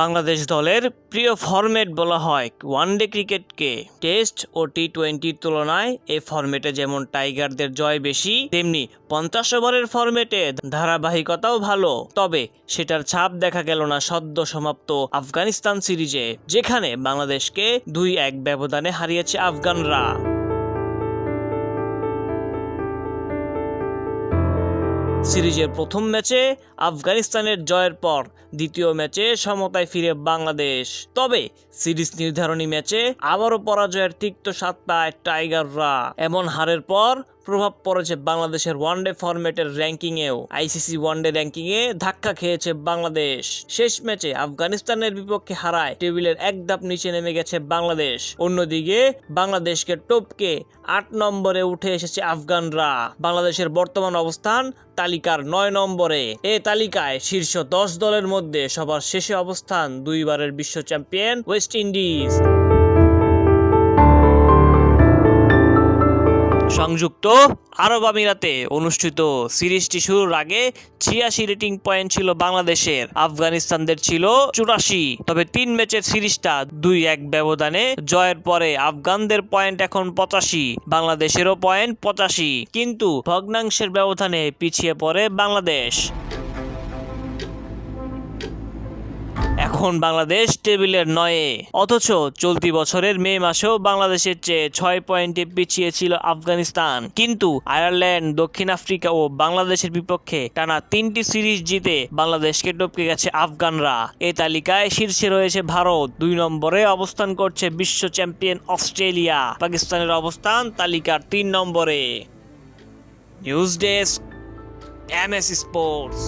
বাংলাদেশ দলের প্রিয় ফরম্যাট বলা হয় ওয়ানডে ক্রিকেটকে টেস্ট ও টি টোয়েন্টির তুলনায় এই ফরম্যাটে যেমন টাইগারদের জয় বেশি, তেমনি পঞ্চাশ ওভারের ফরম্যাটে ধারাবাহিকতাও ভালো। তবে সেটার ছাপ দেখা গেল না সদ্য সমাপ্ত আফগানিস্তান সিরিজে, যেখানে বাংলাদেশকে দুই এক ব্যবধানে হারিয়েছে আফগানরা। সিরিজের প্রথম ম্যাচে আফগানিস্তানের জয়ের পর দ্বিতীয় ম্যাচে সমতায় ফিরে বাংলাদেশ। তবে সিরিজ নির্ধারণী ম্যাচে আবারও পরাজয়ের তিক্ত পায় টাইগাররা। এমন হারের পর প্রভাব পড়েছে বাংলাদেশের ওয়ানডে ফরম্যাটের র্যাঙ্কিংয়েও। আইসিসি ওয়ানডে র্যাঙ্কিংয়ে ধাক্কা খেয়েছে বাংলাদেশ। শেষ ম্যাচে আফগানিস্তানের বিপক্ষে হারায় টেবিলের এক ধাপ নিচে নেমে গেছে বাংলাদেশ। অন্যদিকে বাংলাদেশকে টপকে আট নম্বরে উঠে এসেছে আফগানরা। বাংলাদেশের বর্তমান অবস্থান তালিকার নয় নম্বরে। এ তালিকায় শীর্ষ দশ দলের মধ্যে সবার শেষে অবস্থান দুইবারের বিশ্ব চ্যাম্পিয়ন ওয়েস্ট ইন্ডিজ। সংযুক্ত আরব আমিরাতে অনুষ্ঠিত সিরিজটি শুরুর আগে ছিয়াশি রেটিং পয়েন্ট ছিল বাংলাদেশের। আফগানিস্তানদের ছিল চুরাশি। তবে তিন ম্যাচের সিরিজটা দুই এক ব্যবধানে জয়ের পরে আফগানদের পয়েন্ট এখন পঁচাশি, বাংলাদেশেরও পয়েন্ট পঁচাশি। কিন্তু ভগ্নাংশের ব্যবধানে পিছিয়ে পড়ে বাংলাদেশ। এখন বাংলাদেশ টেবিলের নয়ে। অথচ চলতি বছরের মে মাসেও বাংলাদেশের চেয়ে ছয় পয়েন্টে পিছিয়ে ছিল আফগানিস্তান। কিন্তু আয়ারল্যান্ড, দক্ষিণ আফ্রিকা ও বাংলাদেশের বিপক্ষে টানা তিনটি সিরিজ জিতে বাংলাদেশকে টপকে গেছে আফগানরা। এ তালিকায় শীর্ষে রয়েছে ভারত। দুই নম্বরে অবস্থান করছে বিশ্ব চ্যাম্পিয়ন অস্ট্রেলিয়া। পাকিস্তানের অবস্থান তালিকার তিন নম্বরে। News desk, M S sports.